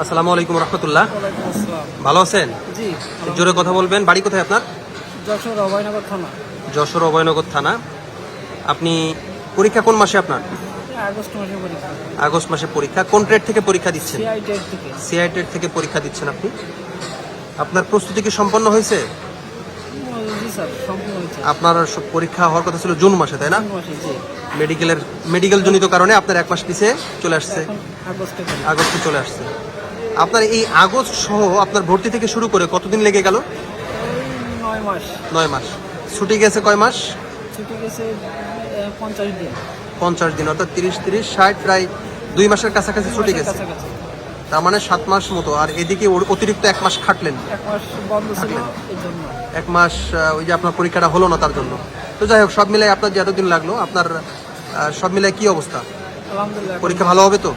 আসসালামু আলাইকুম রহমতুল্লাহ। ভালো আছেন? জি জোরে কথা বলবেন। বাড়ি কোথায় আপনার? যশোর অভয়নগর থানা। যশোর অভয়নগর থানা। আপনি পরীক্ষা কোন মাসে আপনার? আগস্ট মাসে পরীক্ষা। আগস্ট মাসে পরীক্ষা। কোন ট্রেড থেকে পরীক্ষা দিচ্ছেন? সিআই টেট থেকে। ট্রেড থেকে পরীক্ষা দিচ্ছেন আপনি। আপনার প্রস্তুতি কি সম্পন্ন হয়েছে? আপনার সব পরীক্ষা হওয়ার কথা ছিল জুন মাসে তাই না? মেডিকেলের মেডিকেল জনিত কারণে আপনার এক মাস পিছিয়ে চলে আসছে। আগস্টে চলে আসছে। আপনার এই আগস্ট সহ আপনার ভর্তি থেকে শুরু করে কতদিন লেগে গেল? নয় মাস। নয় মাস। ছুটি গেছে কয় মাস? ছুটি গেছে পঞ্চাশ দিন। পঞ্চাশ দিন অর্থাৎ তিরিশ তিরিশ ষাট প্রায় দুই মাসের কাছাকাছি ছুটি গেছে। তার মানে সাত মাস মতো আর এদিকে অতিরিক্ত এক মাস খাটলেন। এক মাস ওই যে আপনার পরীক্ষাটা হলো না তার জন্য। তো যাই হোক সব মিলাই আপনার যে এতদিন লাগল আপনার সব মিলাই কি অবস্থা? পরীক্ষা ভালো হবে তো?